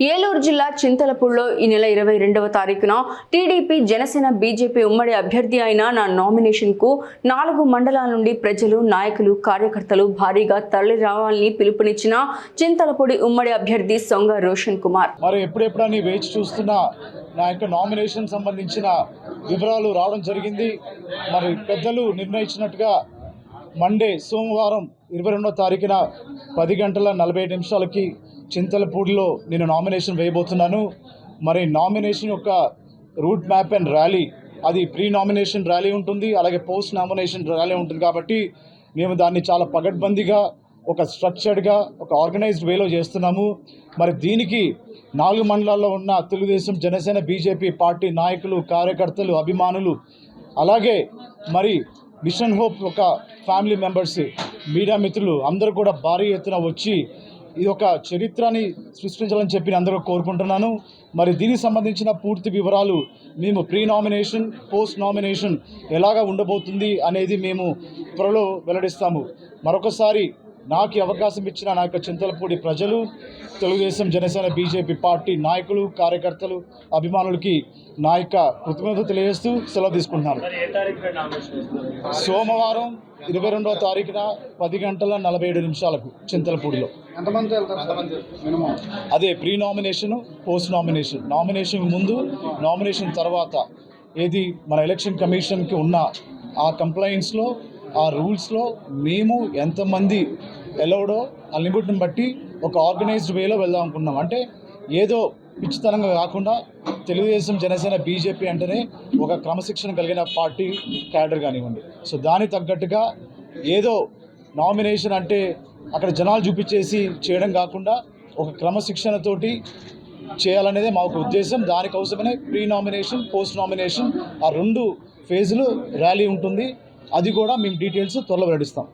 ఏలూరు జిల్లా చింతలపూడిలో ఈ నెల ఇరవై రెండవ తారీఖున టీడీపీ జనసేన బీజేపీ ఉమ్మడి అభ్యర్థి అయిన నా నామినేషన్కు నాలుగు మండలాల నుండి ప్రజలు నాయకులు కార్యకర్తలు భారీగా తరలి రావాలని పిలుపునిచ్చిన చింతలపూడి ఉమ్మడి అభ్యర్థి సొంగ రోషన్ కుమార్. మరి ఎప్పుడెప్పుడని వేచి చూస్తున్న నా యొక్క నామినేషన్ సంబంధించిన వివరాలు రావడం జరిగింది. మరి పెద్దలు నిర్ణయించినట్టుగా మండే సోమవారం ఇరవై రెండో తారీఖున పది గంటల నలభై ఐదు నిమిషాలకి చింతలపూడిలో నేను నామినేషన్ వేయబోతున్నాను. మరి నామినేషన్ యొక్క రూట్ మ్యాప్ అండ్ ర్యాలీ అది ప్రీ నామినేషన్ ర్యాలీ ఉంటుంది అలాగే పోస్ట్ నామినేషన్ ర్యాలీ ఉంటుంది కాబట్టి మేము దాన్ని చాలా పగడ్బందీగా ఒక స్ట్రక్చర్డ్గా ఒక ఆర్గనైజ్డ్ వేలో చేస్తున్నాము. మరి దీనికి నాలుగు మండలాల్లో ఉన్న తెలుగుదేశం జనసేన బీజేపీ పార్టీ నాయకులు కార్యకర్తలు అభిమానులు అలాగే మరి మిషన్ హోప్ ఒక ఫ్యామిలీ మెంబర్స్ మీడియా మిత్రులు అందరూ కూడా భారీ ఎత్తున వచ్చి ఈ యొక్క చరిత్రని సృష్టించాలని చెప్పి అందరూ కోరుకుంటున్నాను. మరి దీనికి సంబంధించిన పూర్తి వివరాలు మేము ప్రీ నామినేషన్ పోస్ట్ నామినేషన్ ఎలాగా ఉండబోతుంది అనేది మేము త్వరలో వెల్లడిస్తాము. మరొకసారి నాకు అవకాశం ఇచ్చిన నా యొక్క చింతలపూడి ప్రజలు తెలుగుదేశం జనసేన బీజేపీ పార్టీ నాయకులు కార్యకర్తలు అభిమానులకి నా యొక్క కృతజ్ఞత తెలియజేస్తూ సెలవు తీసుకుంటున్నాను. సోమవారం ఇరవై రెండవ తారీఖున పది గంటల నలభై ఏడు నిమిషాలకు చింతలపూడిలో. అదే pre nomination post nomination nomination ముందు నామినేషన్ తర్వాత ఏది మన ఎలక్షన్ కమిషన్కి ఉన్న ఆ కంప్లైంట్స్లో ఆ రూల్స్లో మేము ఎంతమంది ఎలవడో ఆ లిమిట్ని బట్టి ఒక ఆర్గనైజ్డ్ వేలో వెళ్దాం అనుకున్నాం అంటే ఏదో పిచ్చితనంగా కాకుండా తెలుగుదేశం జనసేన బీజేపీ అంటేనే ఒక క్రమశిక్షణ కలిగిన పార్టీ క్యాడర్ కానివ్వండి. సో దానికి తగ్గట్టుగా ఏదో నామినేషన్ అంటే అక్కడ జనాలు చూపించేసి చేయడం కాకుండా ఒక క్రమశిక్షణతోటి చేయాలనేదే మా ఒక ఉద్దేశం. దానికోసమనే ప్రీ నామినేషన్ పోస్ట్ నామినేషన్ ఆ రెండు ఫేజులు ర్యాలీ ఉంటుంది. అది కూడా మేము డీటెయిల్స్ త్వరలో వెల్లడిస్తాం.